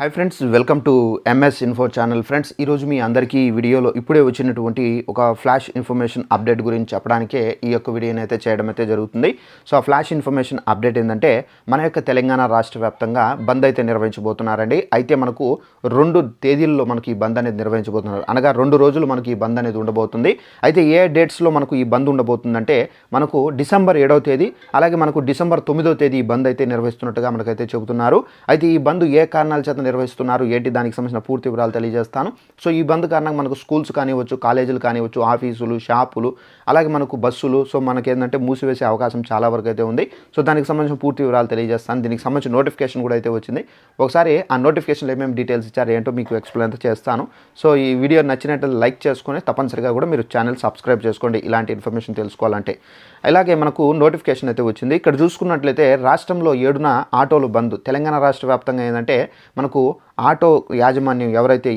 Hi friends welcome to MS info channel friends ఈరోజు మీ అందరికీ ఈ వీడియోలో ఇప్పుడే వచ్చినటువంటి ఒక ఫ్లాష్ ఇన్ఫర్మేషన్ అప్డేట్ గురించి చెప్పడానికే ఈ యొక్క వీడియోని అయితే చేయడం అయితే జరుగుతుంది. సో ఆ ఫ్లాష్ ఇన్ఫర్మేషన్ అప్డేట్ ఏంటంటే మన యొక్క తెలంగాణ రాష్ట్ర వ్యాప్తంగా బంద్ అయితే నిర్వహించబోతున్నారండి. అయితే మనకు రెండు తేదీల్లో మనకి ఈ బంద్ అనేది నిర్వహించబోతున్నారు. అనగా రెండు రోజులు మనకి ఈ బంద్ అనేది ఉండబోతుంది. అయితే ఏ డేట్స్లో మనకు ఈ బంద్ ఉండబోతుందంటే మనకు డిసెంబర్ ఏడవ తేదీ అలాగే మనకు డిసెంబర్ తొమ్మిదో తేదీ ఈ బంద్ అయితే నిర్వహిస్తున్నట్టుగా మనకైతే చెబుతున్నారు. అయితే ఈ బంద్ ఏ కారణాల చేత నిర్వహిస్తున్నారు. ఏంటి? దానికి సంబంధించిన పూర్తి వివరాలు తెలియజేస్తాను. సో ఈ బంద్ కారణంగా మనకు స్కూల్స్ కానివ్వచ్చు కాలేజీలు కానివ్వచ్చు ఆఫీసులు షాపులు అలాగే మనకు బస్సులు సో మనకి ఏంటంటే మూసివేసే అవకాశం చాలా వరకు అయితే ఉంది. సో దానికి సంబంధించిన పూర్తి వివరాలు తెలియజేస్తాను. దీనికి సంబంధించిన నోటిఫికేషన్ కూడా అయితే వచ్చింది. ఒకసారి ఆ నోటిఫికేషన్లో ఏమేమి డీటెయిల్స్ ఇచ్చారు ఏంటో మీకు ఎక్స్ప్లెయిన్ అయితే చేస్తాను. సో ఈ వీడియో నచ్చినట్టు లైక్ చేసుకొని తప్పనిసరిగా కూడా మీరు ఛానల్ సబ్స్క్రైబ్ చేసుకోండి. ఇలాంటి ఇన్ఫర్మేషన్ తెలుసుకోవాలంటే. అలాగే మనకు నోటిఫికేషన్ అయితే వచ్చింది. ఇక్కడ చూసుకున్నట్లయితే రాష్ట్రంలో ఏడున ఆటోలు బంద్. తెలంగాణ రాష్ట్ర వ్యాప్తంగా ఏంటంటే మనకు ఆటో యాజమాన్యం ఎవరైతే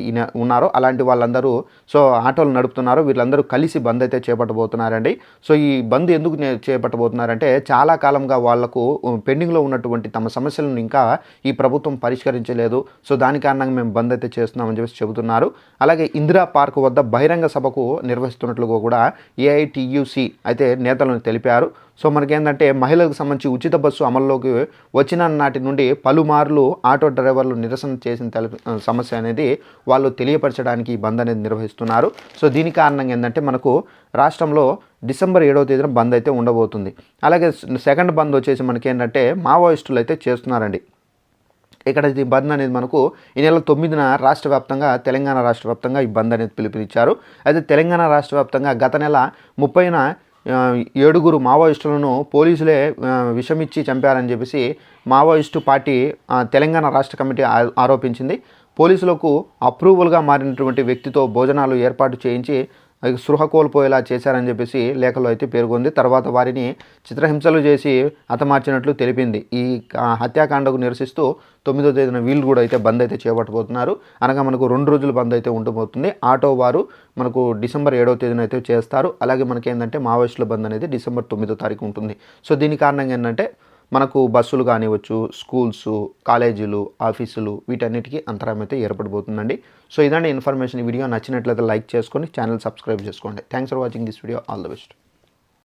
ఉన్నారో అలాంటి వాళ్ళందరూ సో ఆటోలు నడుపుతున్నారో వీళ్ళందరూ కలిసి బంద్ అయితే చేపట్టబోతున్నారండి. సో ఈ బంద్ ఎందుకు చేపట్టబోతున్నారంటే చాలా కాలంగా వాళ్ళకు పెండింగ్లో ఉన్నటువంటి తమ సమస్యలను ఇంకా ఈ ప్రభుత్వం పరిష్కరించలేదు. సో దాని కారణంగా మేము బంద్ అయితే చేస్తున్నామని చెప్పేసి చెబుతున్నారు. అలాగే ఇందిరా పార్క్ వద్ద బహిరంగ సభకు నిర్వహిస్తున్నట్లుగా కూడా ఏఐటియుసి అయితే నేతలను తెలిపారు. సో మనకేంటంటే మహిళలకు సంబంధించి ఉచిత బస్సు అమల్లోకి వచ్చిన నాటి నుండి పలుమార్లు ఆటో డ్రైవర్లు నిరసన చేసిన తెలి సమస్య అనేది వాళ్ళు తెలియపరచడానికి ఈ బంద్ అనేది నిర్వహిస్తున్నారు. సో దీని కారణంగా ఏంటంటే మనకు రాష్ట్రంలో డిసెంబర్ ఏడవ తేదీన బంద్ అయితే ఉండబోతుంది. అలాగే సెకండ్ బంద్ వచ్చేసి మనకి ఏంటంటే మావోయిస్టులు అయితే చేస్తున్నారండి. ఇక్కడ ఈ బంద్ అనేది మనకు ఈ నెల తొమ్మిదిన రాష్ట్ర వ్యాప్తంగా తెలంగాణ రాష్ట్ర వ్యాప్తంగా ఈ బంద్ అనేది పిలుపునిచ్చారు. అయితే తెలంగాణ రాష్ట్ర వ్యాప్తంగా గత నెల ముప్పైన ఏడుగురు మావోయిస్టులను పోలీసులే విషమిచ్చి చంపారని చెప్పేసి మావోయిస్టు పార్టీ తెలంగాణ రాష్ట్ర కమిటీ ఆరోపించింది. పోలీసులకు అప్రూవల్గా మారినటువంటి వ్యక్తితో భోజనాలు ఏర్పాటు చేయించి సృహ కోల్పోయేలా చేశారని చెప్పేసి లేఖలో అయితే పేర్కొంది. తర్వాత వారిని చిత్రహింసలు చేసి హతమార్చినట్లు తెలిపింది. ఈ హత్యాకాండకు నిరసిస్తూ తొమ్మిదో తేదీన వీళ్ళు కూడా అయితే బంద్ అయితే చేపట్టబోతున్నారు. అనగా మనకు రెండు రోజులు బంద్ అయితే ఉండబోతుంది. ఆటో వారు మనకు డిసెంబర్ ఏడవ తేదీన అయితే చేస్తారు. అలాగే మనకి ఏంటంటే మావోయిస్టుల బంద్ అనేది డిసెంబర్ తొమ్మిదో తారీఖు ఉంటుంది. సో దీని కారణంగా ఏంటంటే మనకు బస్సులు కానివ్వచ్చు స్కూల్స్ కాలేజీలు ఆఫీసులు వీటన్నిటికీ అంతరాయం అయితే ఏర్పడిపోతుందండి. సో ఇదండి ఇన్ఫర్మేషన్. ఈ వీడియో నచ్చినట్లయితే లైక్ చేసుకొని ఛానల్ సబ్స్క్రైబ్ చేసుకోండి. Thanks for watching this video all the best